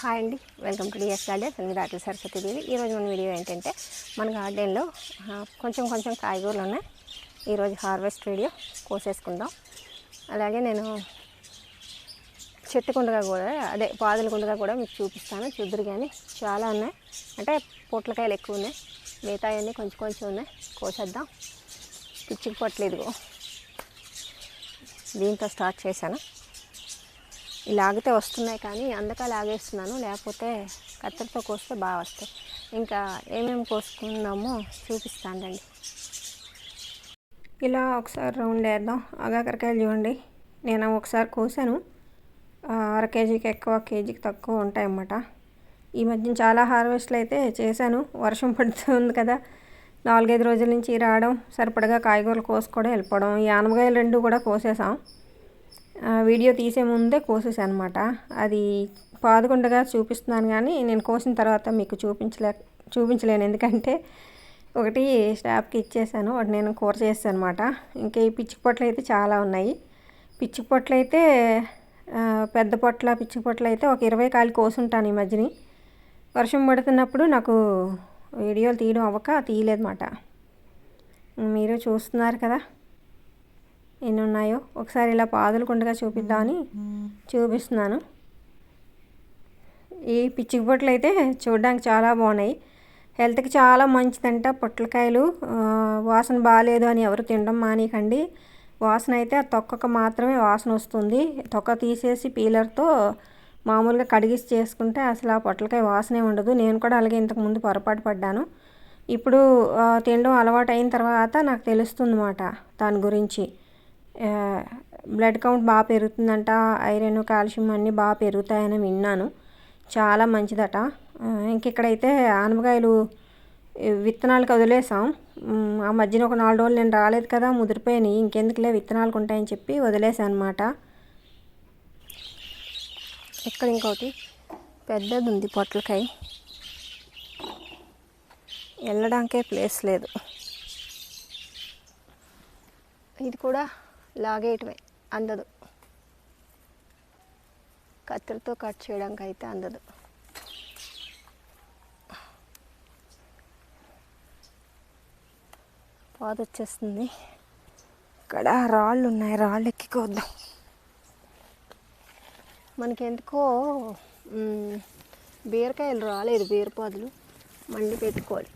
Hi అండి welcome to DS garden నేను దాటి సరస్వతి దేవి. ఈరోజు మన వీడియో ఏంటంటే మన గార్డెన్లో కొంచెం కొంచెం కాయగూరలు ఉన్నాయి. ఈరోజు హార్వెస్ట్ వీడియో కోసేసుకుందాం. అలాగే నేను చెట్టు కుండగా కూడా అదే పాదుల కుండగా కూడా మీకు చూపిస్తాను. చూద్దరు కానీ చాలా ఉన్నాయి. అంటే పొట్లకాయలు ఎక్కువ ఉన్నాయి. మిగతా అన్నీ కొంచెం కొంచెం ఉన్నాయి. కోసేద్దాం. పిచ్చికి పట్టలేదు. దీంతో స్టార్ట్ చేశాను. లాగితే వస్తున్నాయి కానీ అందుక లాగేస్తున్నాను. లేకపోతే కత్తెరతో కోస్తే బాగా వస్తాయి. ఇంకా ఏమేమి కోసుకుందామో చూపిస్తానండి ఇలా ఒకసారి రౌండ్ వేద్దాం. ఆగాకరకాయలు చూడండి. నేను ఒకసారి కోసాను. అర కేజీకి ఎక్కువ కేజీకి తక్కువ ఉంటాయన్నమాట. ఈ మధ్య చాలా హార్వెస్ట్లు అయితే చేశాను. వర్షం పడుతుంది కదా. నాలుగైదు రోజుల నుంచి రావడం సరిపడగా కాయగూరలు కోసుకోవడం వెళ్ళిపోవడం ఈ ఆనపకాయలు రెండు కూడా కోసేసాం వీడియో తీసే ముందే కోసేసాను అనమాట అది పాదుకుండగా చూపిస్తున్నాను కానీ నేను కోసిన తర్వాత మీకు చూపించలే చూపించలేను. ఎందుకంటే ఒకటి స్టాఫ్కి ఇచ్చేసాను ఒకటి నేను కూర చేస్తాను అనమాట ఇంకా ఈ పిచ్చి పొట్లు అయితే చాలా ఉన్నాయి. పిచ్చి పొట్లు అయితే పెద్ద పొట్ల పిచ్చి పొట్లు అయితే ఒక ఇరవై కాయలు కోసుంటాను ఈ మధ్యని. వర్షం పడుతున్నప్పుడు నాకు వీడియోలు తీయడం అవ్వక తీయలేదన్నమాట. మీరు చూస్తున్నారు కదా. ఎన్ని ఉన్నాయో ఒకసారి ఇలా పాదులకుండగా చూపిద్దామని చూపిస్తున్నాను. ఈ పిచ్చికి పొట్లు అయితే చూడడానికి చాలా బాగున్నాయి. హెల్త్కి చాలా మంచిదంట. పొట్లకాయలు వాసన బాగాలేదు అని ఎవరు తినడం మానేయకండి. వాసన అయితే ఆ తొక్కకు మాత్రమే వాసన వస్తుంది. తొక్క తీసేసి పీలర్తో మామూలుగా కడిగిసి చేసుకుంటే అసలు ఆ పొట్లకాయ వాసనే ఉండదు. నేను కూడా అలాగే ఇంతకుముందు పొరపాటు పడ్డాను. ఇప్పుడు తినడం అలవాటు అయిన తర్వాత నాకు తెలుస్తుంది అన్నమాట దాని గురించి. బ్లడ్ కౌంట్ బాగా పెరుగుతుందంట ఐరన్ కాల్షియం అన్నీ బాగా పెరుగుతాయని విన్నాను. చాలా మంచిదట. ఇంకెక్కడైతే ఆనపకాయలు ఈ విత్తనాలకు వదిలేసాం. ఆ మధ్యన ఒక నాలుగు రోజులు నేను రాలేదు కదా ముదిరిపోయినాయి. ఇంకెందుకులే విత్తనాలు ఉంటాయని చెప్పి వదిలేసాను అనమాట ఇక్కడ ఇంకోటి పెద్దది ఉంది పొట్లకాయ. వెళ్ళడానికే ప్లేస్ లేదు. ఇది కూడా లాగేయటమే అందదు. కత్తిరితో కట్ చేయడానికి అయితే అందదు. పాదు వచ్చేస్తుంది ఇక్కడ రాళ్ళు ఉన్నాయి రాళ్ళు ఎక్కికోద్దాం మనకి ఎందుకో బీరకాయలు రాలేదు బీరపాదులు. మళ్ళీ పెట్టుకోవాలి.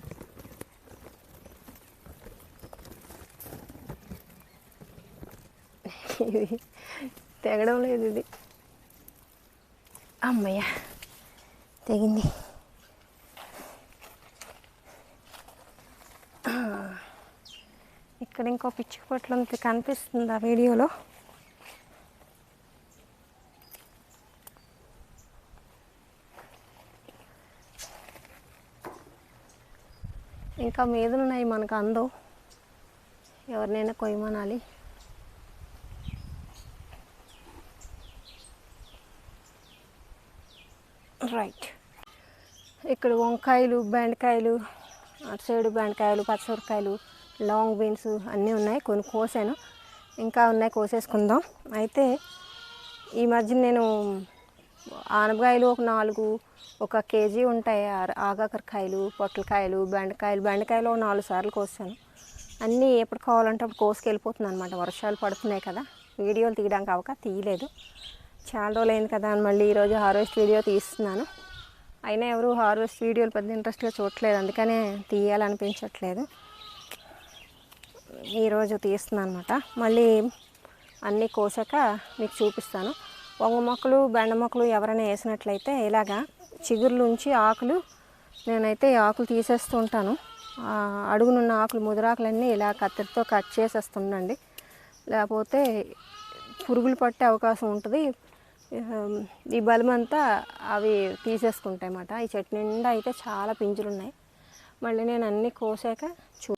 ఇది తెగడం లేదు ఇది. అమ్మయ్య తెగింది. ఇక్కడ ఇంకో పిచ్చి పొట్లంత కనిపిస్తుంది ఆ వీడియోలో. ఇంకా మీదలున్నాయి మనకు అందవు. ఎవరినైనా కొయ్యమనాలి. రైట్. ఇక్కడ వంకాయలు బెండకాయలు అటు సైడ్ బెండకాయలు పచ్చమిరకాయలు లాంగ్ బీన్స్ అన్నీ ఉన్నాయి. కొన్ని కోసాను. ఇంకా ఉన్నాయి కోసేసుకుందాం. అయితే ఈ మధ్య నేను ఆనపకాయలు ఒక నాలుగు ఒక కేజీ ఉంటాయి. ఆగాకరకాయలు పొట్లకాయలు బెండకాయలు బెండకాయలు ఒక నాలుగు సార్లు కోసాను. అన్నీ ఎప్పుడు కావాలంటే అప్పుడు కోసుకెళ్ళిపోతుంది అనమాట వర్షాలు పడుతున్నాయి కదా. వీడియోలు తీయడానికి అవక తీయలేదు. చాలా రోజులు అయింది కదా అని మళ్ళీ ఈరోజు హార్వెస్ట్ వీడియో తీస్తున్నాను. అయినా ఎవరు హార్వెస్ట్ వీడియోలు పెద్ద ఇంట్రెస్ట్గా చూడట్లేదు. అందుకనే తీయాలనిపించట్లేదు. ఈరోజు తీస్తున్నాను అనమాట మళ్ళీ అన్నీ కోసాక మీకు చూపిస్తాను. వంగ మొక్కలు బెండ మొక్కలు ఎవరైనా వేసినట్లయితే ఇలాగా చిగురులుంచి ఆకులు నేనైతే ఆకులు తీసేస్తూ ఉంటాను. అడుగునున్న ఆకులు ముదిరాకులన్నీ ఇలా కత్తిరితో కట్ చేసేస్తుండండి. లేకపోతే పురుగులు పట్టే అవకాశం ఉంటుంది. ఈ బలమంతా అవి తీసేసుకుంటాయి అన్నమాట ఈ చెట్టు నిండా అయితే చాలా పింజులు ఉన్నాయి మళ్ళీ నేను అన్నీ కోసాక చూ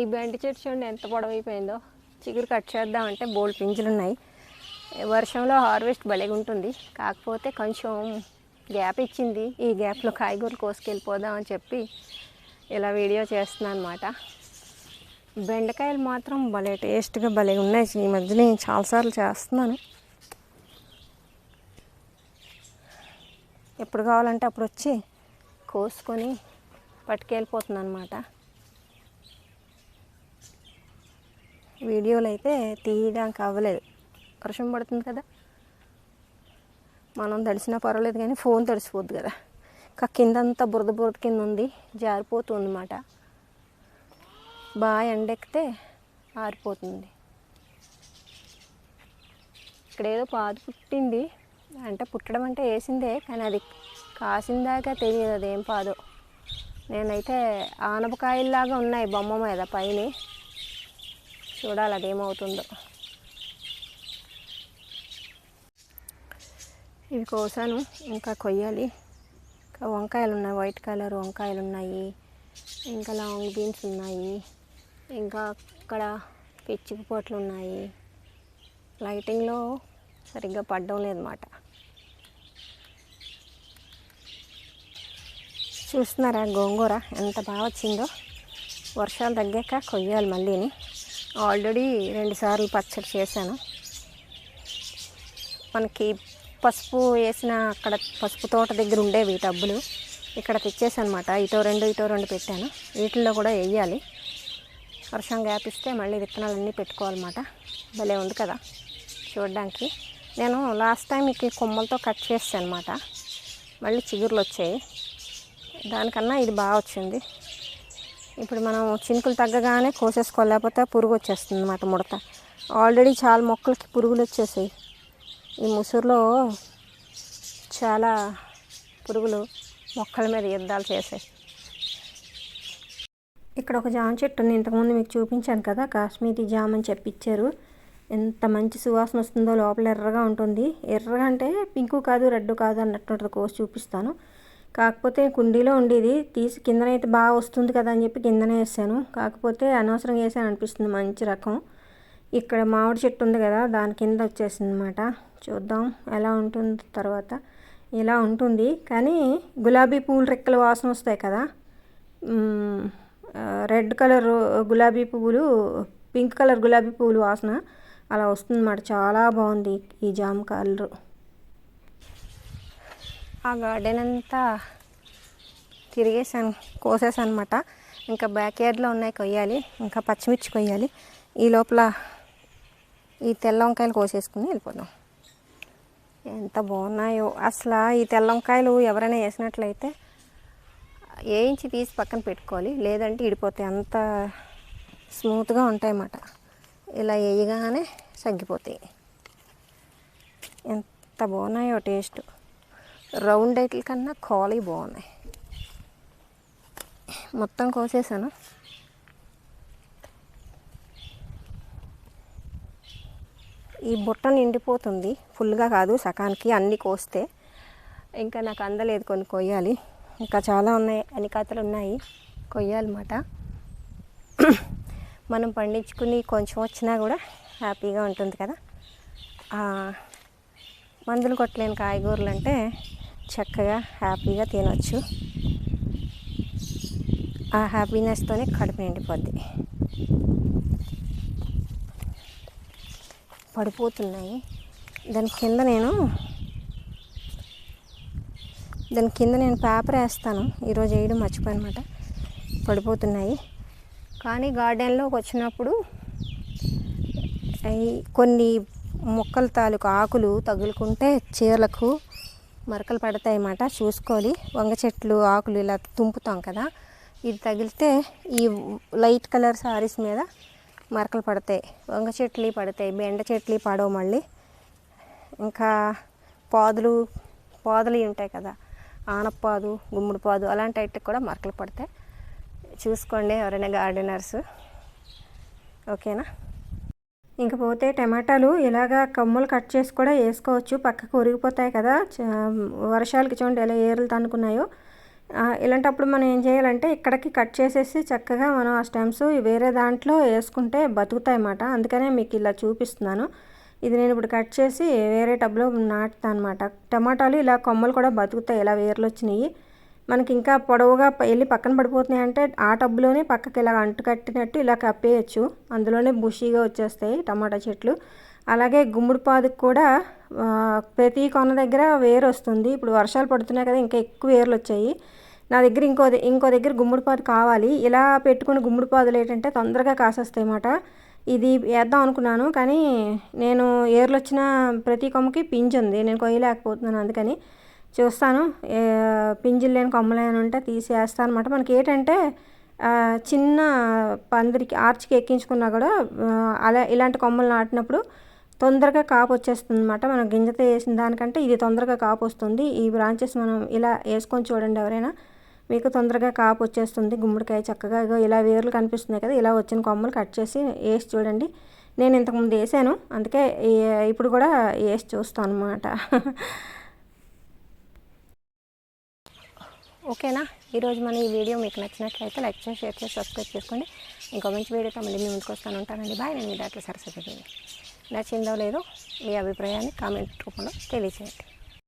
ఈ బెండి చెట్టు చూడండి ఎంత పొడవైపోయిందో. చిగురు కట్ చేద్దామంటే బోల్డ్ పింజులు ఉన్నాయి వర్షంలో హార్వెస్ట్ భలేగా ఉంటుంది. కాకపోతే కొంచెం గ్యాప్ ఇచ్చింది. ఈ గ్యాప్లో కాయగూరలు కోసుకెళ్ళిపోదాం అని చెప్పి ఇలా వీడియో చేస్తున్నాను అనమాట బెండకాయలు మాత్రం భలే టేస్ట్గా భలే ఉన్నాయి. ఈ మధ్య నేను చాలాసార్లు చేస్తున్నాను. ఎప్పుడు కావాలంటే అప్పుడు వచ్చి కోసుకొని పట్టుకెళ్ళిపోతుంది అనమాట వీడియోలు అయితే తీయడానికి అవ్వలేదు. వర్షం పడుతుంది కదా. మనం తడిసినా పర్వాలేదు కానీ ఫోన్ తడిసిపోద్ది కదా. కిందంతా బురద బురద కింద ఉంది జారిపోతుంది అన్నమాట బాగా ఎండెక్కితే ఆరిపోతుంది. ఇక్కడ ఏదో పాదు పుట్టింది. అంటే పుట్టడం అంటే వేసిందే కానీ అది కాసిందాకా తెలియదు అదేం పాదో. నేనైతే ఆనపకాయల్లాగా ఉన్నాయి బొమ్మ మీద పైన. చూడాలి అదేమవుతుందో ఇవి కోసాను ఇంకా కొయ్యాలి. ఇంకా వంకాయలు ఉన్నాయి వైట్ కలర్ వంకాయలు ఉన్నాయి ఇంకా లాంగ్ బీన్స్ ఉన్నాయి. ఇంకా అక్కడ పిచ్చుకు పొట్లు ఉన్నాయి. లైటింగ్లో సరిగ్గా పడడం లేదన్నమాట. చూస్తున్నారా గోంగూర ఎంత బాగా వచ్చిందో? వర్షాలు తగ్గాక కొయ్యాలి మళ్ళీని. ఆల్రెడీ రెండుసార్లు పచ్చడి చేశాను. మనకి పసుపు వేసిన అక్కడ పసుపు తోట దగ్గర ఉండేవి టబ్బులు. ఇక్కడ తెచ్చేసానమాట ఇటో రెండు ఇటో రెండు పెట్టాను. వీటిల్లో కూడా వేయాలి. వర్షం గ్యాప్ ఇస్తే మళ్ళీ విత్తనాలన్నీ పెట్టుకోవాలన్నమాట. భలే ఉంది కదా చూడడానికి. నేను లాస్ట్ టైం ఇక కొమ్మలతో కట్ చేస్తాను అనమాట మళ్ళీ చిగుర్లు వచ్చాయి. దానికన్నా ఇది బాగా వచ్చింది. ఇప్పుడు మనం చినుకులు తగ్గగానే కోసేసుకోలేకపోతే పురుగు వచ్చేస్తుంది అన్నమాట ముడత. ఆల్రెడీ చాలా మొక్కలకి పురుగులు వచ్చేసాయి. ఈ ముసురులో చాలా పురుగులు మొక్కల మీద యుద్ధాలు చేసాయి. ఇక్కడ ఒక జామ చెట్టు ఉంది. ఇంతకుముందు మీకు చూపించాను కదా కాశ్మీరీ జామ అని చెప్పించారు ఎంత మంచి సువాసన వస్తుందో లోపల ఎర్రగా ఉంటుంది. ఎర్రగా అంటే పింకు కాదు రెడ్ కాదు అన్నట్టు కోసి చూపిస్తాను. కాకపోతే కుండీలో ఉండేది. తీసి కిందనైతే బాగా వస్తుంది కదా అని చెప్పి కిందనే వేసాను. కాకపోతే అనవసరంగా వేసాను అనిపిస్తుంది మంచి రకం. ఇక్కడ మామిడి చెట్టు ఉంది కదా దాని కింద వచ్చేసింది అనమాట చూద్దాం ఎలా ఉంటుంది తర్వాత. ఇలా ఉంటుంది. కానీ గులాబీ పూలు రెక్కల వాసన వస్తాయి కదా. రెడ్ కలర్ గులాబీ పువ్వులు పింక్ కలర్ గులాబీ పువ్వులు వాసన అలా వస్తుందన్నమాట. చాలా బాగుంది ఈ జామ కలర్. ఆ గార్డెన్ అంతా తిరిగేసాను కోసేసాను అనమాట ఇంకా బ్యాక్ యార్డ్లో ఉన్నాయి కొయ్యాలి ఇంకా పచ్చిమిర్చి కొయ్యాలి. ఈ లోపల ఈ తెల్ల వంకాయలు కోసేసుకుని వెళ్ళిపోదాం. ఎంత బాగున్నాయో. అసలు ఈ తెల్ల వంకాయలు ఎవరైనా వేసినట్లయితే వేయించి తీసి పక్కన పెట్టుకోవాలి. లేదంటే ఇడిపోతాయి. అంత స్మూత్గా ఉంటాయి అన్నమాట ఇలా వేయగానే సగ్గిపోతాయి. ఎంత బాగున్నాయో టేస్ట్. రౌండ్ ఐట్ల కన్నా కాలీ బాగున్నాయి. మొత్తం కోసేసాను. ఈ బుట్ట నిండిపోతుంది. ఫుల్గా కాదు సకానికి అన్ని కోస్తే. ఇంకా నాకు అందలేదు కొన్ని కొయ్యాలి. ఇంకా చాలా ఉన్నాయి అనికాతలు ఉన్నాయి. కొయ్యాలన్నమాట. మనం పండించుకుని కొంచెం వచ్చినా కూడా హ్యాపీగా ఉంటుంది కదా. మందులు కొట్టలేని కాయగూరలు అంటే చక్కగా హ్యాపీగా తినొచ్చు. ఆ హ్యాపీనెస్తోనే కడుపు నిండిపోద్ది. పడిపోతున్నాయి. దాని కింద నేను దాని కింద నేను పేపర్ వేస్తాను. ఈరోజు వేయడం మర్చిపోయానమాట పడిపోతున్నాయి. కానీ గార్డెన్లోకి వచ్చినప్పుడు కొన్ని మొక్కల తాలూకు ఆకులు తగులుకుంటే చీరలకు మరకలు పడతాయి అన్నమాట. చూసుకోవాలి. వంగ చెట్లు ఆకులు ఇలా తుంపుతాం కదా. ఇది తగిలితే ఈ లైట్ కలర్ సారీస్ మీద మరకలు పడతాయి. వంగ చెట్లు పడతాయి. బెండ చెట్లు పడవు మళ్ళీ. ఇంకా పాదులు పాదులు ఉంటాయి కదా. ఆనపాదు గుమ్మడిపాదు అలాంటి వాటికి కూడా మరకలు పడతాయి. చూసుకోండి ఎవరైనా గార్డెనర్స్. ఓకేనా? ఇంకపోతే టమాటాలు ఇలాగా కమ్ములు కట్ చేసి కూడా వేసుకోవచ్చు. పక్కకు ఉరిగిపోతాయి కదా. చ- వర్షాలకి చూడండి ఎలా ఏర్లు తనుకున్నాయో ఇలాంటప్పుడు మనం ఏం చేయాలంటే ఇక్కడికి కట్ చేసేసి చక్కగా మనం ఆ స్టెమ్స్ వేరే దాంట్లో వేసుకుంటే బతుకుతాయి అన్నమాట అందుకనే మీకు ఇలా చూపిస్తున్నాను. ఇది నేను ఇప్పుడు కట్ చేసి వేరే టబ్లో నాటుతాను అనమాట టమాటాలు ఇలా కొమ్మలు కూడా బతుకుతాయి. ఇలా వేర్లు వచ్చినాయి. మనకి ఇంకా పొడవుగా వెళ్ళి పక్కన పడిపోతున్నాయి అంటే ఆ టబ్లోనే పక్కకి ఇలా అంటు కట్టినట్టు ఇలా కప్పేయచ్చు. అందులోనే బుషీగా వచ్చేస్తాయి టమాటా చెట్లు. అలాగే గుమ్మడి పాదుకు కూడా ప్రతి కొన దగ్గర వేరు వస్తుంది. ఇప్పుడు వర్షాలు పడుతున్నాయి కదా ఇంకా ఎక్కువ వేర్లు వచ్చాయి. నా దగ్గర ఇంకో ఇంకో దగ్గర గుమ్మడి పాదు కావాలి. ఇలా పెట్టుకుని గుమ్మడి పాదులు ఏంటంటే తొందరగా కాసేస్తాయి అన్నమాట ఇది వేద్దాం అనుకున్నాను కానీ నేను ఏర్లు వచ్చిన ప్రతి కొమ్మకి పింజ్ ఉంది. నేను కొయ్యలేకపోతున్నాను అందుకని చూస్తాను. పింజులు లేని కొమ్మలేని ఉంటే తీసేస్తాను అనమాట మనకి ఏంటంటే చిన్న పందిరికి ఆర్చ్కి ఎక్కించుకున్నా కూడా అలా ఇలాంటి కొమ్మలు నాటినప్పుడు తొందరగా కాపు వచ్చేస్తుంది అనమాట మనం గింజతో వేసిన దానికంటే ఇది తొందరగా కాపు వస్తుంది. ఈ బ్రాంచెస్ మనం ఇలా వేసుకొని చూడండి ఎవరైనా. మీకు తొందరగా కాపు వచ్చేస్తుంది. గుమ్మడికాయ చక్కగా ఇలా వేర్లు కనిపిస్తున్నాయి కదా ఇలా వచ్చిన కొమ్మలు కట్ చేసి వేసి చూడండి. నేను ఇంతకుముందు వేసాను. అందుకే ఇప్పుడు కూడా వేసి చూస్తాను అనమాట ఓకేనా? ఈరోజు మన ఈ వీడియో మీకు నచ్చినట్లయితే లైక్ చేసి షేర్ చేసి సబ్స్క్రైబ్ చేసుకోండి. ఇంకో మంచి వీడియోతో మళ్ళీ మీ ముందుకు వస్తాను. ఉంటానండి. బాయ్. నేను మీ దాంట్లో సరస్వతి నచ్చిందో లేదో మీ అభిప్రాయాన్ని కామెంట్ రూపంలో తెలియచేయండి.